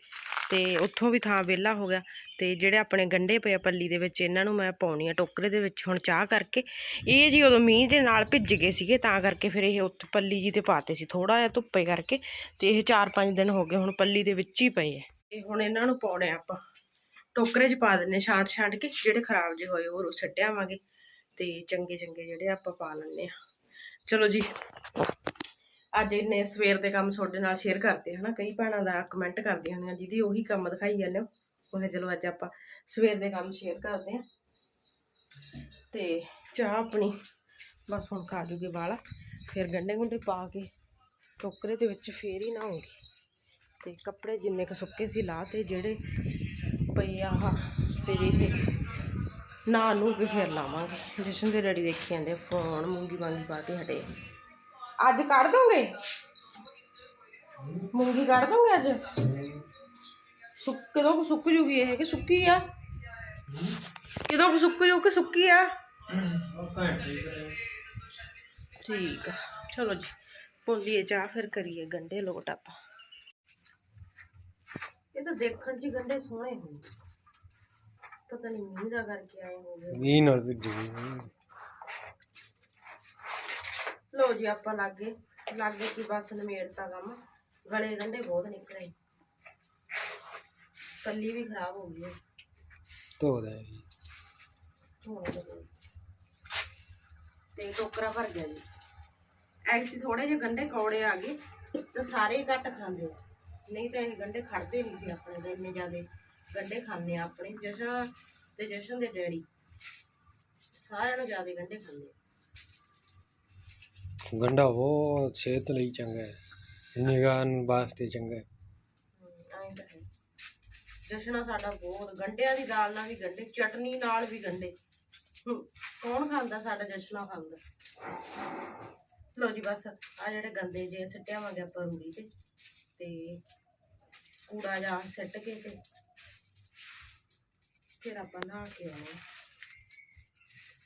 ਤੇ ਉੱਥੋਂ ਵੀ ਥਾਂ ਵਿਹਲਾ ਹੋ ਗਿਆ, ਤੇ ਜਿਹੜੇ ਆਪਣੇ ਗੰਡੇ ਪਏ ਆ ਪੱਲੀ ਦੇ ਵਿੱਚ, ਇਹਨਾਂ ਨੂੰ ਮੈਂ ਪਾਉਣੀ ਆ ਟੋਕਰੇ ਦੇ ਵਿੱਚ ਹੁਣ ਚਾਹ ਕਰਕੇ, ਇਹ ਜੀ ਉਦੋਂ ਮੀਂਹ ਦੇ ਨਾਲ ਭਿੱਜ ਗਏ ਸੀਗੇ, ਤਾਂ ਕਰਕੇ ਫਿਰ ਇਹ ਉੱਥੇ ਪੱਲੀ ਜੀ ਤੇ ਪਾਤੇ ਸੀ ਥੋੜਾ ਜਿਹਾ ਧੁੱਪੇ ਕਰਕੇ, ਤੇ ਇਹ 4-5 ਦਿਨ ਹੋ ਗਏ ਹੁਣ ਪੱਲੀ ਦੇ ਵਿੱਚ ਹੀ ਪਏ ਆ। ਇਹ ਹੁਣ ਇਹਨਾਂ ਨੂੰ ਪਾਉਣੇ ਆਪਾਂ, ਟੋਕਰੇ 'ਚ ਪਾ ਦਿੰਨੇ ਛਾਂਟ ਛਾਂਟ ਕੇ, ਜਿਹੜੇ ਖਰਾਬ ਜਿਹੇ ਹੋਏ ਉਹ ਸੱਟਿਆਵਾਂਗੇ, ਤੇ ਚੰਗੇ ਚੰਗੇ ਜਿਹੜੇ ਆਪਾਂ ਪਾ ਲੈਣੇ ਆ। ਚਲੋ ਜੀ, ਅੱਜ ਇਹਨੇ ਸਵੇਰ ਦੇ ਕੰਮ ਤੁਹਾਡੇ ਨਾਲ ਸ਼ੇਅਰ ਕਰਦੇ ਹਨਾ ਕਈ ਭੈਣਾਂ ਦਾ ਕਮੈਂਟ ਕਰਦੀਆਂ ਹੁੰਦੀਆਂ, ਦੀਦੀ ਉਹੀ ਕੰਮ ਦਿਖਾਈ ਜਾਂਦੇ ਹੋ। ਉਹ ਚਲੋ ਅੱਜ ਆਪਾਂ ਸਵੇਰ ਦੇ ਕੰਮ ਸ਼ੇਅਰ ਕਰਦੇ ਆ। ਤੇ ਚਾਹ ਆਪਣੀ ਬਸ ਹੁਣ ਖਾ ਜੂਗੇ ਵਾਲਾ, ਫਿਰ ਗੰਡੇ ਗੁੰਡੇ ਪਾ ਕੇ ਟੋਕਰੇ ਦੇ ਵਿੱਚ ਫੇਰ ਹੀ ਨਹਾਉਂਗੀ। ਤੇ ਕੱਪੜੇ ਜਿੰਨੇ ਕੁ ਸੁੱਕੇ ਸੀ ਲਾ ਤੇ ਜਿਹੜੇ ਪਏ ਆ ਆਹ ਫਿਰ ਇਹ ਨਾ ਨੂੰ ਕੇ ਫੇਰ ਲਾਵਾਂਗੇ ਜਸ਼ਨ ਦੇ ਡੈਡੀ ਦੇਖੀ ਜਾਂਦੇ ਆ ਫੋਨ ਮੂੰਗੀ ਵਾਂਗੀ ਪਾ ਕੇ ਹਟੇ ਅੱਜ ਕੱਢ ਦੋਗੇ ਮੂੰਗੀ ਕੱਢ ਦੋਗੇ ਅੱਜ ਸੁੱਕ ਕਦੋਂ ਕੁ ਸੁੱਕ ਜੂਗੀ ਇਹ ਕਿ ਸੁੱਕੀ ਆ ਕਦੋਂ ਕੁ ਸੁੱਕ ਜੂ ਕਿ ਸੁੱਕੀ ਆ ਠੀਕ ਆ ਚਲੋ ਜੀ ਪੋਲੀਏ ਚਾਹ ਫਿਰ ਕਰੀਏ ਗੰਡੇ ਲੋਟ ਆਪਾਂ ਇਹ ਤਾਂ ਦੇਖਣ 'ਚ ਹੀ ਗੰਡੇ ਸੋਹਣੇ ਹੁੰਦੇ ਪਤਾ ਨਹੀਂ ਮੀਂਹ ਦਾ ਕਰਕੇ ਆਏ ਹੋਗੇ। ਵੀ ਨਾਲ ਵੀ ਜੀ ਲੋ ਜੀ ਆਪਾਂ ਲਾਗੇ ਲਾਗੇ ਕੀ ਬਸ ਨਮੇੜਤਾ ਕੰਮ। ਗਲੇ ਗੰਡੇ ਬਹੁਤ ਨਿਕਲੇ। ਕੱਲੀ ਵੀ ਖਰਾਬ ਹੋ ਗਈ ਹੈ। ਧੋ ਦੇ। ਧੋਣੇ ਦੇ। ਕੋਈ। ਤੇ ਟੋਕਰਾ ਭਰ ਗਿਆ ਜੀ। ਐਕਚੁਅਲੀ ਥੋੜੇ ਜਿਹੇ ਗੰਡੇ ਕੌੜੇ ਆ ਗਏ ਤੇ ਸਾਰੇ ਹੀ ਘੱਟ ਖਾਂਦੇ ਆ ਨਹੀਂ ਤਾਂ ਇਹ ਗੰਡੇ ਖੜਦੇ ਨਹੀਂ ਸੀ ਆਪਣੇ ਦੇ ਇੰਨੇ ਜ਼ਿਆਦੇ। ਗੰਡੇ ਖਾਂਦੇ ਆ ਆਪਣੇ ਜਸ਼ਨ ਤੇ ਜਸ਼ਨ ਦੇ ਡੈਡੀ। ਸਾਰਿਆਂ ਨੂੰ ਜ਼ਿਆਦੇ ਗੰਡੇ ਖਾਂਦੇ ਆ। ਗੰਡਾ ਬਹੁਤ ਸਿਹਤ ਲਈ ਚੰਗਾ ਹੈ ਨਿਗਾਹ ਵਾਸਤੇ ਚੰਗਾ ਹੈ। ਐਂ ਤਾਂ ਹੈ। ਜਸ਼ਨਾ ਸਾਡਾ ਬਹੁਤ ਗੰਡਿਆਂ ਦੀ ਦਾਲ ਨਾਲ ਵੀ ਗੰਡੇ ਚਟਨੀ ਨਾਲ ਵੀ ਗੰਡੇ ਹੂੰ, ਕੌਣ ਖਾਂਦਾ ਸਾਡਾ ਜਸ਼ਨਾ ਖਾਂਦਾ? ਲੋ ਜੀ ਬਸ ਆ ਜਿਹੜੇ ਗੰਦੇ ਜੇ ਸਿੱਟਿਆਵਾਂਗੇ ਆਪਾਂ ਰੂੜੀ ਤੇ ਤੇ ਕੂੜਾ ਜਾ ਸਿੱਟ ਕੇ ਤੇ ਫਿਰ ਆਪਾਂ ਨਹਾ ਕੇ ਆਵਾਂਗੇ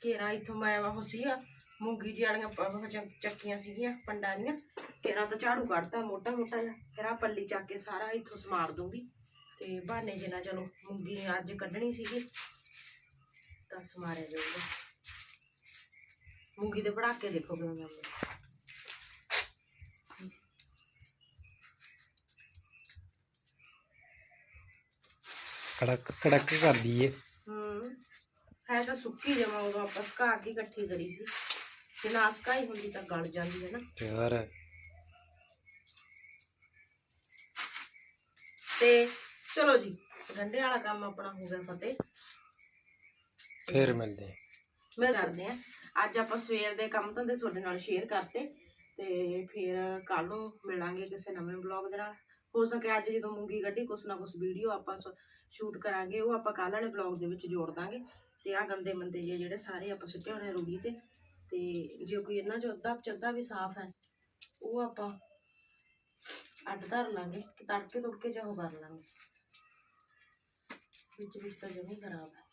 ਕੇਰਾ ਇੱਥੋਂ ਮੈਂ ਉਹ ਸੀਗਾ, ਮੂੰਗੀ ਜੀ ਵਾਲੀਆਂ ਉਹ ਚੱਕੀਆਂ ਸੀਗੀਆਂ, ਪੰਡਾਂ ਦੀਆਂ। ਕੇਰਾ ਤਾਂ ਝਾੜੂ ਕੱਢਤਾ, ਮੋਟਾ ਮੋਟਾ ਜਿਹਾ। ਫਿਰ ਆਹ ਪੱਲੀ ਚੱਕ ਕੇ ਸਾਰਾ ਇੱਥੋਂ ਸਮਾਰ ਦੂੰਗੀ। ਤੇ ਬਹਾਨੇ ਜਿਹਾ ਚਲੋ ਮੂੰਗੀ ਅੱਜ ਕੱਢਣੀ ਸੀਗੀ, ਤਾਂ ਸਮਾਰਿਆ ਜਾਊਗਾ। ਮੂੰਗੀ ਦੇ ਪੜਾਕੇ ਦੇਖੋ ਮੈਂ ਕੜਕ ਕੜਕ ਕਰਦੀ ਏ। ਹੂੰ ਹੈ ਤਾਂ ਸੁੱਕੀ ਜਮਾ ਉਦੋਂ ਆਪਾਂ ਸੁਕਾ ਕੇ ਇਕੱਠੀ ਕਰੀ ਸੀ। ਜੇ ਨਾ ਸੁਕਾਈ ਹੁੰਦੀ ਤਾਂ ਗਲ ਜਾਂਦੀ ਹੈ ਨਾ। ਹੋਰ ਤੇ ਚਲੋ ਜੀ ਗੰਡੇ ਵਾਲਾ ਕੰਮ ਆਪਣਾ ਹੋ ਗਿਆ ਫਤਿਹ। ਫੇਰ ਮਿਲਦੇ। ਮੈਂ ਕਰਦੇ ਆ। ਅੱਜ ਆਪਾਂ ਸਵੇਰ ਦੇ ਕੰਮ ਧੰਦੇ ਤੁਹਾਡੇ ਨਾਲ ਸ਼ੇਅਰ ਕਰਤੇ। ਤੇ ਫਿਰ ਕੱਲ ਨੂੰ ਮਿਲਾਂਗੇ ਕਿਸੇ ਨਵੇਂ ਬਲੌਗ ਦੇ ਨਾਲ। ਹੋ ਸਕੇ ਅੱਜ ਜਦੋਂ ਮੂੰਗੀ ਗੱਡੀ ਕੁਛ ਨਾ ਕੁਛ ਵੀਡੀਓ ਆਪਾਂ ਸ਼ੂਟ ਕਰਾਂਗੇ ਉਹ ਆਪਾਂ ਕੱਲ ਵਾਲੇ ਬਲੌਗ ਦੇ ਵਿੱਚ ਜੋੜ ਦਾਂਗੇ। ਤੇ ਆ ਗੰਦੇ ਮੰਦੇ ਜਿਹੇ ਜਿਹੜੇ ਸਾਰੇ ਆਪਾਂ ਸੁੱਟੇ ਹੋਣੇ ਰੂੜੀ ਤੇ। ਤੇ ਜੇ ਕੋਈ ਇਹਨਾਂ ਚੋਂ ਅੱਧਾ ਚੱਦਾ ਵੀ ਸਾਫ਼ ਹੈ ਉਹ ਆਪਾਂ ਅੱਡ ਧਰ ਲਾਂਗੇ ਕਿ ਤੜਕੇ ਤੁੜਕੇ ਚਾਹੋ ਕਰ ਲਾਂਗੇ। ਵਿੱਚ ਵਿੱਚ ਤਾਂ ਜਮੀ ਖਰਾਬ ਹੈ।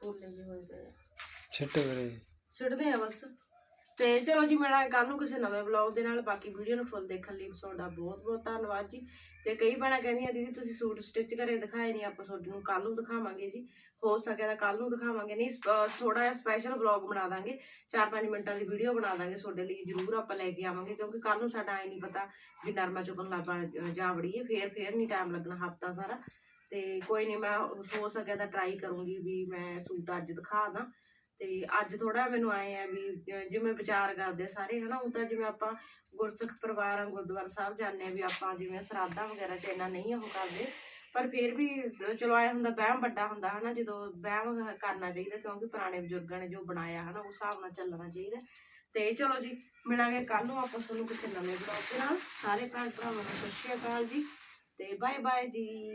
ਪੋਲੇ ਜਿਹੇ ਹੋਏ ਪਏ ਛੱਟ ਵੀਰੇ ਸਿੱਟਦੇ ਆ ਬਸ। ਤੇ ਚਲੋ ਜੀ, ਮਿਲਾਂਗੇ ਕੱਲ ਨੂੰ ਕਿਸੇ ਨਵੇਂ ਵਲੌਗ ਦੇ ਨਾਲ। ਬਾਕੀ ਵੀਡੀਓ ਨੂੰ ਫੁੱਲ ਦੇਖਣ ਲਈ ਤੁਹਾਡਾ ਬਹੁਤ ਬਹੁਤ ਧੰਨਵਾਦ ਜੀ। ਤੇ ਕਈ ਭੈਣਾਂ ਕਹਿੰਦੀਆਂ, ਦੀਦੀ, ਤੁਸੀਂ ਸੂਟ ਸਟਿਚ ਕਰੇ ਦਿਖਾਏ ਨਹੀਂ ਆਪਾਂ ਤੁਹਾਡੇ ਨੂੰ ਕੱਲ ਨੂੰ ਦਿਖਾਵਾਂਗੇ ਜੀ। ਹੋ ਸਕਿਆ ਤਾਂ ਕੱਲ ਨੂੰ ਦਿਖਾਵਾਂਗੇ। ਨਹੀਂ ਥੋੜਾ ਜਿਹਾ ਸਪੈਸ਼ਲ ਵਲੌਗ ਬਣਾ ਦਾਂਗੇ। 4-5 ਮਿੰਟਾਂ ਦੀ ਵੀਡੀਓ ਬਣਾ ਦਾਂਗੇ ਤੁਹਾਡੇ ਲਈ। ਜ਼ਰੂਰ ਆਪਾਂ ਲੈ ਕੇ ਆਵਾਂਗੇ, ਕਿਉਂਕਿ ਕੱਲ ਨੂੰ ਸਾਡਾ ਐ ਨਹੀਂ ਪਤਾ ਵੀ ਨਰਮਾ ਚੁੱਕਣ ਲੱਗ ਜਾ ਵੜੀਏ। ਫੇਰ ਫੇਰ ਨਹੀਂ ਟਾਈਮ ਲੱਗਣਾ ਹਫਤਾ ਸਾਰਾ। ਤੇ ਕੋਈ ਨਹੀਂ ਮੈਂ ਹੋ ਸਕਿਆ ਤਾਂ ਟਰਾਈ ਕਰੂੰਗੀ ਵੀ ਮੈਂ ਸੂਟ ਅੱਜ ਦਿਖਾ ਦਾਂ। ਤੇ ਅੱਜ ਥੋੜਾ ਮੈਨੂੰ ਆਏ ਆ ਵੀ ਜਿਵੇਂ ਵਿਚਾਰ ਕਰਦੇ ਸਾਰੇ, ਹਨਾ ਉਹ ਤਾਂ ਜਿਵੇਂ ਆਪਾਂ ਗੁਰਸਿੱਖ ਪਰਿਵਾਰਾਂ ਗੁਰਦੁਆਰਾ ਸਾਹਿਬ ਜਾਂਦੇ ਆ ਵੀ ਆਪਾਂ ਜਿਵੇਂ ਸਰਾਧਾਂ ਵਗੈਰਾ ਚ ਇੰਨਾ ਨਹੀਂ ਉਹ ਕਰਦੇ, ਪਰ ਫਿਰ ਵੀ ਚਲੋ ਆਇਆ ਹੁੰਦਾ ਵਹਿਮ ਵੱਡਾ ਹੁੰਦਾ, ਹਨਾ, ਜਦੋਂ ਵਹਿਮ ਕਰਨਾ ਚਾਹੀਦਾ ਕਿਉਂਕਿ ਪੁਰਾਣੇ ਬਜ਼ੁਰਗਾਂ ਨੇ ਜੋ ਬਣਾਇਆ, ਹਨਾ, ਉਸ ਹਿਸਾਬ ਨਾਲ ਚੱਲਣਾ ਚਾਹੀਦਾ। ਤੇ ਚਲੋ ਜੀ, ਮਿਲਾਂਗੇ ਕੱਲ ਨੂੰ, ਆਪਾਂ ਤੁਹਾਨੂੰ ਕਿਸੇ ਨਵੇਂ ਬਲੌਗ ਦੇ ਨਾਲ। ਸਾਰੇ ਭੈਣ ਭਰਾਵਾਂ ਨੂੰ ਸਤਿ ਸ਼੍ਰੀ ਅਕਾਲ ਜੀ, ਤੇ ਬਾਏ ਬਾਏ ਜੀ।